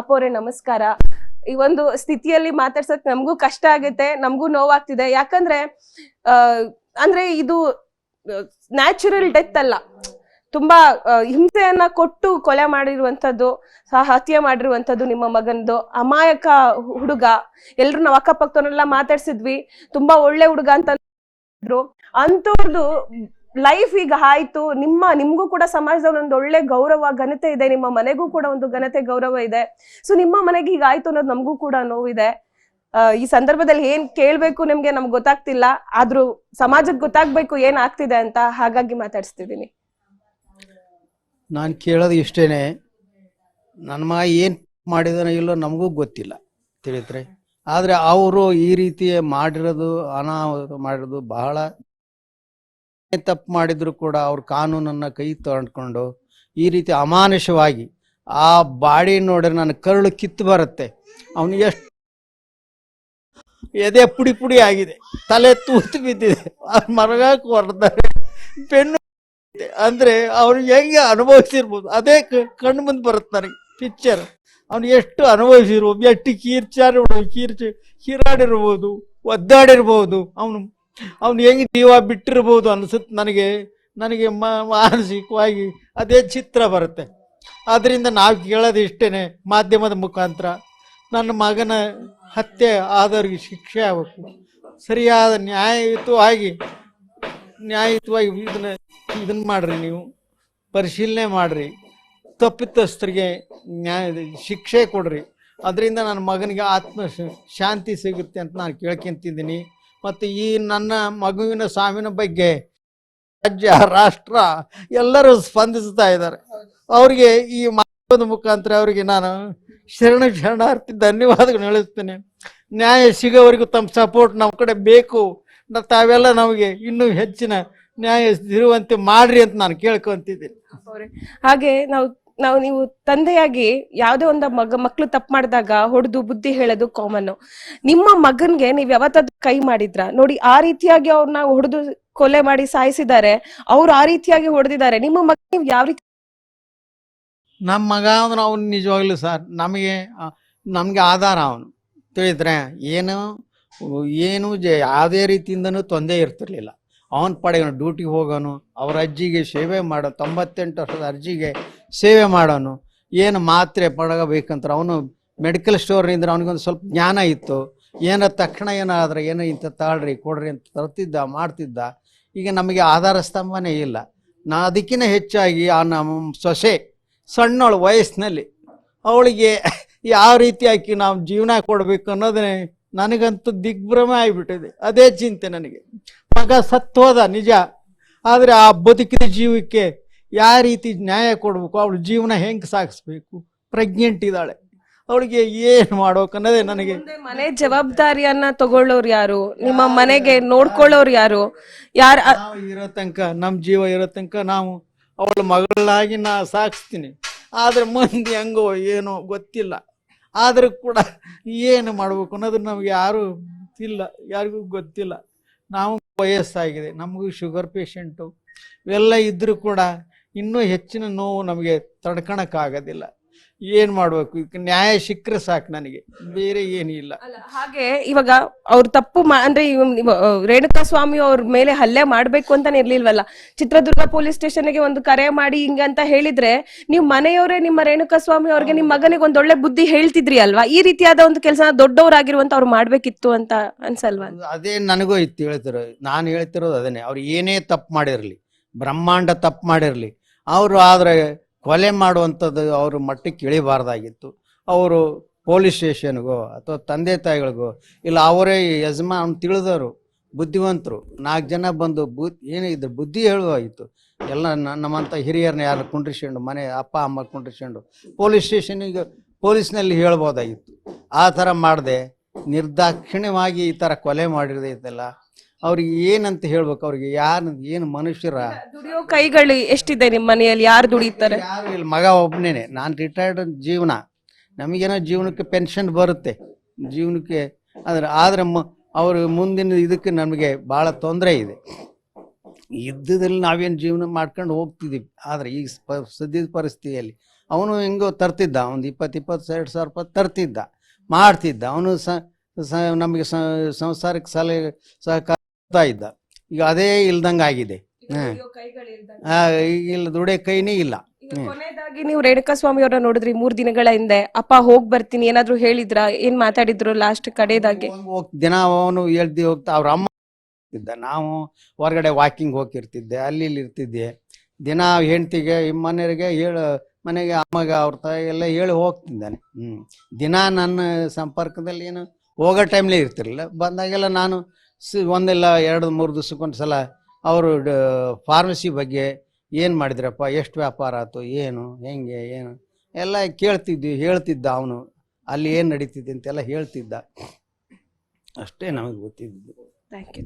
ಅಪ್ಪೋರೆ ನಮಸ್ಕಾರ. ಈ ಒಂದು ಸ್ಥಿತಿಯಲ್ಲಿ ಮಾತಾಡ್ಸಕ್ ನಮಗೂ ಕಷ್ಟ ಆಗುತ್ತೆ, ನಮಗೂ ನೋವಾಗ್ತಿದೆ. ಯಾಕಂದ್ರೆ ಅಂದ್ರೆ ಇದು ನ್ಯಾಚುರಲ್ ಡೆತ್ ಅಲ್ಲ. ತುಂಬಾ ಹಿಂಸೆಯನ್ನ ಕೊಟ್ಟು ಕೊಲೆ ಮಾಡಿರುವಂತದ್ದು ಹತ್ಯೆ ಮಾಡಿರುವಂತದ್ದು ನಿಮ್ಮ ಮಗನದು ಅಮಾಯಕ ಹುಡುಗ. ಎಲ್ರು ನಾವು ಅಕ್ಕಪಕ್ಕದವ್ರನ್ನೆಲ್ಲ ಮಾತಾಡ್ಸಿದ್ವಿ. ತುಂಬಾ ಒಳ್ಳೆ ಹುಡುಗ ಅಂತ ಅಂತವ್ರದ್ದು ಲೈಫ್ ಈಗ ಆಯ್ತು. ನಿಮ್ಮ, ನಿಮ್ಗೂ ಕೂಡ ಸಮಾಜದಲ್ಲಿ ಒಂದು ಒಳ್ಳೆ ಗೌರವ, ಘನತೆ ಇದೆ. ನಿಮ್ಮ ಮನೆಗೂ ಕೂಡ ಒಂದು ಘನತೆ, ಗೌರವ ಇದೆ. ಸೊ ನಿಮ್ಮ ಮನೆಗೆ ಈಗ ಆಯ್ತು ಅನ್ನೋದು ನಮಗೂ ಕೂಡ ನೋವಿದೆ. ಈ ಸಂದರ್ಭದಲ್ಲಿ ಏನ್ ಕೇಳ್ಬೇಕು ನಿಮ್ಗೆ ನಮ್ಗೆ ಗೊತ್ತಾಗ್ತಿಲ್ಲ. ಆದ್ರೂ ಸಮಾಜಕ್ಕೆ ಗೊತ್ತಾಗ್ಬೇಕು ಏನ್ ಆಗ್ತಿದೆ ಅಂತ ಹಾಗಾಗಿ ಮಾತಾಡಿಸ್ತಿದ್ದೀನಿ. ನಾನು ಕೇಳೋದು ಇಷ್ಟೇನೆ. ನನ್ನ ಮಗ ಏನು ಮಾಡಿದಾನೋ ಇಲ್ಲೋ ನಮಗೂ ಗೊತ್ತಿಲ್ಲ ತಿಳಿತ್ರೆ ಆದರೆ ಅವರು ಈ ರೀತಿ ಮಾಡಿರೋದು, ಅನಾಹುತ ಮಾಡಿರೋದು ಬಹಳ ತಪ್ಪು ಮಾಡಿದ್ರು ಕೂಡ ಅವ್ರ ಕಾನೂನನ್ನು ಕೈ ತಗೊಂಡ್ಕೊಂಡು ಈ ರೀತಿ ಅಮಾನುಷವಾಗಿ ಆ ಬಾಡಿ ನೋಡಿದ್ರೆ ನನ್ನ ಕರುಳು ಕಿತ್ತು ಬರುತ್ತೆ. ಅವನು ಎಷ್ಟು ಎದೆ ಪುಡಿ ಪುಡಿ ಆಗಿದೆ. ತಲೆ ತೂತು ಬಿದ್ದಿದೆ. ಮರಗಾಕ್ ಹೊರತಾರೆ ಬೆನ್ನು ಅಂದರೆ ಅವ್ರು ಹೆಂಗೆ ಅನುಭವಿಸಿರ್ಬೋದು? ಅದೇ ಕಣ್ಣು ಮುಂದೆ ಬರುತ್ತೆ ನನಗೆ ಪಿಕ್ಚರ್ ಅವ್ನು ಎಷ್ಟು ಅನುಭವಿಸಿರ್ಬೋದು? ಎಷ್ಟು ಕೀರ್ಚಾಡಿರ್ಬೋದು ಕೀರ್ಚಿ ಕೀರಾಡಿರ್ಬೋದು ಒದ್ದಾಡಿರ್ಬೋದು. ಅವನು ಅವ್ನು ಹೆಂಗೆ ಜೀವ ಬಿಟ್ಟಿರ್ಬೋದು ಅನ್ಸುತ್ತೆ ನನಗೆ ನನಗೆ ಮಾನಸಿಕವಾಗಿ ಅದೇ ಚಿತ್ರ ಬರುತ್ತೆ. ಆದ್ದರಿಂದ ನಾವು ಕೇಳೋದು ಇಷ್ಟೇನೆ ಮಾಧ್ಯಮದ ಮುಖಾಂತರ. ನನ್ನ ಮಗನ ಹತ್ಯೆ ಆದವ್ರಿಗೆ ಶಿಕ್ಷೆ ಆಗಬೇಕು. ಸರಿಯಾದ ನ್ಯಾಯಯುತವಾಗಿ ನ್ಯಾಯಯುತವಾಗಿ ಇದನ್ನ ಇದನ್ನ ಮಾಡ್ರಿ ನೀವು, ಪರಿಶೀಲನೆ ಮಾಡ್ರಿ. ತಪ್ಪಿತಸ್ಥರಿಗೆ ನ್ಯಾಯ, ಶಿಕ್ಷೆ ಕೊಡ್ರಿ. ಅದರಿಂದ ನನ್ನ ಮಗನಿಗೆ ಆತ್ಮ ಶಾಂತಿ ಸಿಗುತ್ತೆ ಅಂತ ನಾನು ಕೇಳ್ಕೊಂತಿದ್ದೀನಿ. ಮತ್ತು ಈ ನನ್ನ ಮಗುವಿನ ಸಾವಿನ ಬಗ್ಗೆ ರಾಜ್ಯ, ರಾಷ್ಟ್ರ ಎಲ್ಲರೂ ಸ್ಪಂದಿಸ್ತಾ ಇದ್ದಾರೆ. ಅವರಿಗೆ ಈ ಮಾಧ್ಯಮದ ಮುಖಾಂತರ ಅವರಿಗೆ ನಾನು ಶರಣ ಶರಣಾರ್ಥಿ ಧನ್ಯವಾದಗಳು ಹೇಳುತ್ತೇನೆ. ನ್ಯಾಯ ಸಿಗೋವರೆಗೂ ತಮ್ಮ ಸಪೋರ್ಟ್ ನಮ್ಮ ಕಡೆ ಬೇಕು. ತಾವೆಲ್ಲ ನಮಗೆ ಇನ್ನೂ ಹೆಚ್ಚಿನ ನ್ಯಾಯ ಇರುವಂತೆ ಮಾಡ್ರಿ ಅಂತ ನಾನು ಕೇಳ್ಕೊಂತಿದ್ದೀನಿ. ಹಾಗೆ ನಾವು ನಾವು ನೀವು ತಂದೆಯಾಗಿ ಯಾವುದೇ ಒಂದು ಮಗ, ಮಕ್ಳು ತಪ್ಪು ಮಾಡಿದಾಗ ಹೊಡೆದು ಬುದ್ಧಿ ಹೇಳೋದು ಕಾಮನ್ ನಿಮ್ಮ ಮಗನ್ಗೆ ನೀವ್ ಯಾವತ್ತಾದ್ರೂ ಕೈ ಮಾಡಿದ್ರ? ನೋಡಿ, ಆ ರೀತಿಯಾಗಿ ಅವ್ರನ್ನ ಹೊಡೆದು ಕೊಲೆ ಮಾಡಿ ಸಾಯಿಸಿದ್ದಾರೆ. ಅವ್ರು ಆ ರೀತಿಯಾಗಿ ಹೊಡೆದಿದ್ದಾರೆ. ನಿಮ್ಮ ಮಗ ನೀವು ಯಾವ ರೀತಿ ನಮ್ಮ ಮಗ ಅಂದ್ರೆ ಅವನು ನಿಜವಾಗ್ಲೂ ಸರ್, ನಮಗೆ ನಮಗೆ ಆಧಾರ ಅವನು. ತಿಳಿದ್ರೆ ಏನು ಏನು ಜ, ಯಾವುದೇ ರೀತಿಯಿಂದನೂ ತೊಂದರೆ ಇರ್ತಿರ್ಲಿಲ್ಲ. ಅವನ ಪಡೆಗೆ ಡ್ಯೂಟಿಗೆ ಹೋಗೋನು, ಅವ್ರ ಅಜ್ಜಿಗೆ ಸೇವೆ ಮಾಡೋ, ತೊಂಬತ್ತೆಂಟು ವರ್ಷದ ಅಜ್ಜಿಗೆ ಸೇವೆ ಮಾಡೋನು. ಏನು ಮಾತ್ರೆ ಪಡಗಬೇಕಂತ ಅವನು ಮೆಡಿಕಲ್ ಸ್ಟೋರ್ನಿಂದ ಅವನಿಗೊಂದು ಸ್ವಲ್ಪ ಜ್ಞಾನ ಇತ್ತು. ಏನೋ ತಕ್ಷಣ ಏನಾದ್ರೆ ಏನೋ ಇಂಥ ತಾಳ್ರಿ, ಕೊಡ್ರಿ ಅಂತ ತರ್ತಿದ್ದ, ಮಾಡ್ತಿದ್ದ. ಈಗ ನಮಗೆ ಆಧಾರ ಸ್ತಂಭನೇ ಇಲ್ಲ. ನಾ ಅದಕ್ಕಿಂತ ಹೆಚ್ಚಾಗಿ ಆ ನಮ್ಮ ಸೊಸೆ ಸಣ್ಣವಳು ವಯಸ್ಸಿನಲ್ಲಿ ಅವಳಿಗೆ ಯಾವ ರೀತಿ ಆಕಿ ನಾವು ಜೀವನ ಕೊಡಬೇಕು ಅನ್ನೋದನ್ನೇ ನನಗಂತೂ ದಿಗ್ಭ್ರಮೆ ಆಗಿಬಿಟ್ಟಿದೆ. ಅದೇ ಚಿಂತೆ ನನಗೆ. ಮಗ ಸತ್ತೋದ ನಿಜ. ಆದರೆ ಆ ಬದುಕಿದ ಜೀವಕ್ಕೆ ಯಾವ ರೀತಿ ನ್ಯಾಯ ಕೊಡಬೇಕು ಅವಳ ಜೀವನ ಹೆಂಗೆ ಸಾಗಿಸ್ಬೇಕು ಪ್ರೆಗ್ನೆಂಟ್ ಇದ್ದಾಳೆ. ಅವಳಿಗೆ ಏನು ಮಾಡ್ಬೇಕು ಅನ್ನೋದೇ ನನಗೆ ಮನೆ ಜವಾಬ್ದಾರಿಯನ್ನ ತಗೊಳ್ಳೋರು ಯಾರು? ನಿಮ್ಮ ಮನೆಗೆ ನೋಡ್ಕೊಳ್ಳೋರು ಯಾರು? ಯಾರು ಇರೋ ತನಕ ನಮ್ಮ ಜೀವ ಇರೋ ತನಕ ನಾವು ಅವಳ ಮಗಳಾಗಿ ನಾ ಸಾಗಿಸ್ತೀನಿ. ಆದ್ರೆ ಮಂದಿ ಹೆಂಗೋ ಏನೋ ಗೊತ್ತಿಲ್ಲ. ಆದರೂ ಕೂಡ ಏನು ಮಾಡ್ಬೇಕು ಅನ್ನೋದು ನಮ್ಗೆ ಯಾರು ಇಲ್ಲ ಯಾರಿಗೂ ಗೊತ್ತಿಲ್ಲ. ನಾವು ವಯಸ್ಸಾಗಿದೆ ನಮಗೂ ಶುಗರ್ ಪೇಷಂಟು ಇವೆಲ್ಲ ಇದ್ದರೂ ಕೂಡ ಇನ್ನೂ ಹೆಚ್ಚಿನ ನೋವು ನಮಗೆ ತಡ್ಕೊಳಕ್ಕಾಗೋದಿಲ್ಲ ಏನ್ ಮಾಡ್ಬೇಕು? ನ್ಯಾಯ ಸಿಕ್ಕರೆ ಸಾಕು ನನಗೆ. ಬೇರೆ ಏನೂ ಇಲ್ಲ ಅಲ್ಲ, ಹಾಗೆ ಇವಾಗ ಅವ್ರು ತಪ್ಪು ಮಾ- ಅಂದ್ರೆ ಇವ್- ಇವ- ಆ, ರೇಣುಕಾ ಸ್ವಾಮಿ ಅವ್ರ ಮೇಲೆ ಹಲ್ಲೆ ಮಾಡ್ಬೇಕು ಅಂತಾನೆ ಇರ್ಲಿಲ್ವಲ್ಲ? ಚಿತ್ರದುರ್ಗ ಪೊಲೀಸ್ ಸ್ಟೇಷನ್ಗೆ ಒಂದು ಕರೆ ಮಾಡಿ ಹಿಂಗೆ ಅಂತ ಹೇಳಿದ್ರೆ ನೀವು ಮನೆಯವರೇ ನಿಮ್ಮ ರೇಣುಕಾ ಸ್ವಾಮಿ ಅವ್ರಿಗೆ ನಿಮ್ಮ ಮಗನಿಗೆ ಒಂದ್ ಒಳ್ಳೆ ಬುದ್ಧಿ ಹೇಳ್ತಿದ್ರಿ ಅಲ್ವಾ? ಈ ರೀತಿಯಾದ ಒಂದು ಕೆಲಸ ದೊಡ್ಡವರಾಗಿರುವಂತ ಅವ್ರು ಮಾಡ್ಬೇಕಿತ್ತು ಅಂತ ಅನ್ಸಲ್ವಾ? ಅದೇ ನನಗೂ ಇತ್ತು ಹೇಳ್ತಿರೋ ನಾನು ಹೇಳ್ತಿರೋದು ಅದನ್ನೇ. ಅವ್ರು ಏನೇ ತಪ್ಪು ಮಾಡಿರಲಿ ಬ್ರಹ್ಮಾಂಡ ತಪ್ಪು ಮಾಡಿರಲಿ ಅವರು ಆದರೆ ಕೊಲೆ ಮಾಡುವಂಥದ್ದು ಅವರು ಮಟ್ಟಕ್ಕೆ ಇಳಿಬಾರ್ದಾಗಿತ್ತು. ಅವರು ಪೊಲೀಸ್ ಸ್ಟೇಷನ್ಗೋ ಅಥವಾ ತಂದೆ ತಾಯಿಗಳಿಗೋ, ಇಲ್ಲ ಅವರೇ ಯಜಮಾನ್ ತಿಳಿದವರು, ಬುದ್ಧಿವಂತರು, ನಾಲ್ಕು ಜನ ಬಂದು ಬು ಏನಿದ್ರು ಬುದ್ಧಿ ಹೇಳುವಾಗಿತ್ತು. ಎಲ್ಲ ನಮ್ಮಂಥ ಹಿರಿಯರನ್ನ ಯಾರು ಕುಂಡ್ರಿಸ್ಕೊಂಡು, ಮನೆ ಅಪ್ಪ, ಅಮ್ಮ ಕುಂಡ್ರಿಸ್ಕೊಂಡು ಪೊಲೀಸ್ ಸ್ಟೇಷನಿಗೆ ಪೊಲೀಸ್ನಲ್ಲಿ ಹೇಳ್ಬೋದಾಗಿತ್ತು. ಆ ಥರ ಮಾಡದೆ, ನಿರ್ದಾಕ್ಷಿಣ್ಯವಾಗಿ ಈ ಥರ ಕೊಲೆ ಮಾಡಿರೋದೈತಲ್ಲ ಅವ್ರಿಗೆ ಏನಂತ ಹೇಳ್ಬೇಕು? ಅವ್ರಿಗೆ ಯಾರು ಏನು ಮನುಷ್ಯರ? ದುಡಿಯೋ ಕೈಗಳು ಎಷ್ಟಿದೆ ನಿಮ್ಮ ಮನೆಯಲ್ಲಿ? ಯಾರು ದುಡಿತಾರೆ? ಯಾರು ಇಲ್ಲ ಮಗ ಒಬ್ಬನೇ ನಾನು ರಿಟೈರ್ಡ್ ಜೀವನ. ನಮಗೇನೋ ಜೀವನಕ್ಕೆ ಪೆನ್ಷನ್ ಬರುತ್ತೆ. ಜೀವನಕ್ಕೆ ಆದ್ರೆ ಆದ್ರೆ ಮ ಅವರು ಮುಂದಿನ ಇದಕ್ಕೆ ನಮಗೆ ಭಾಳ ತೊಂದರೆ ಇದೆ. ಇದ್ದದಲ್ಲಿ ನಾವೇನು ಜೀವನ ಮಾಡ್ಕೊಂಡು ಹೋಗ್ತಿದ್ದೀವಿ ಆದರೆ ಈ ಪ ಸದ್ಯದ ಪರಿಸ್ಥಿತಿಯಲ್ಲಿ ಅವನು ಹೆಂಗೋ ತರ್ತಿದ್ದ. ಒಂದು ಇಪ್ಪತ್ತು ಇಪ್ಪತ್ತು ಎರಡು ಸಾವಿರ ರೂಪಾಯಿ ತರ್ತಿದ್ದ. ಮಾಡ್ತಿದ್ದ. ಅವನು ಸ ಸ ನಮಗೆ ಸ- ಸಂಸಾರಕ್ಕೆ ಸಲಹೆ ಸಹಕಾರ ಕೊಡ್ತಾ ಇದ್ದ. ಈಗ ಅದೇ ಇಲ್ದಂಗೆ ಆಗಿದೆ. ಇಲ್ಲ ದುಡಿಯೋ ಕೈನೇ ಇಲ್ಲ. ಕೊನೆಯದಾಗಿ ನೀವು ರೇಣುಕಾ ಸ್ವಾಮಿ ಅವರ ನೋಡಿದ್ರಿ ಮೂರ್ ದಿನಗಳ ಹಿಂದೆ. ಅಪ್ಪ ಹೋಗ್ ಬರ್ತೀನಿ. ಏನಾದ್ರು ಹೇಳಿದ್ರ? ಏನ್ ಮಾತಾಡಿದ್ರು ಲಾಸ್ಟ್ ಕಡೆದಾಗಿ? ದಿನ ಅವನು ಹೇಳ್ದಿ ಹೋಗ್ತಾ ಅವ್ರ ಅಮ್ಮ ಇದ್ದ. ನಾವು ಹೊರಗಡೆ ವಾಕಿಂಗ್ ಹೋಗಿರ್ತಿದ್ದೆ ಅಲ್ಲಿ ಇಲ್ಲಿ ಇರ್ತಿದ್ದೆ. ದಿನ ಹೆಂಡತಿಗೆ ಮನೆಯವರಿಗೆ ಹೇಳು ಮನೆಗೆ ಅಮ್ಮಗ ಅವ್ರ ತಾಯಿ ಎಲ್ಲ ಹೇಳಿ ಹೋಗ್ತಿದ್ದಾನೆ. ಹ್ಮ್. ದಿನ ನನ್ನ ಸಂಪರ್ಕದಲ್ಲಿ ಏನು ಹೋಗೋ ಟೈಮ್ಲೇ ಇರ್ತಿರಲಿಲ್ಲ. ಬಂದಾಗೆಲ್ಲ ನಾನು ಸಿ, ಒಂದೆಲ್ಲ ಎರಡು ಮೂರು ದಿವ್ಸಕ್ಕೊಂದು ಸಲ ಅವರು ಫಾರ್ಮಸಿ ಬಗ್ಗೆ ಏನು ಮಾಡಿದ್ರಪ್ಪ? ಎಷ್ಟು ವ್ಯಾಪಾರ ಆಯಿತು? ಏನು? ಹೆಂಗೆ? ಏನು? ಎಲ್ಲ ಕೇಳ್ತಿದ್ವಿ, ಹೇಳ್ತಿದ್ದ ಅವನು. ಅಲ್ಲಿ ಏನು ನಡೀತಿದೆ ಅಂತೆಲ್ಲ ಹೇಳ್ತಿದ್ದ. ಅಷ್ಟೇ ನಮಗೆ ಗೊತ್ತಿದ್ದು ಥ್ಯಾಂಕ್ ಯು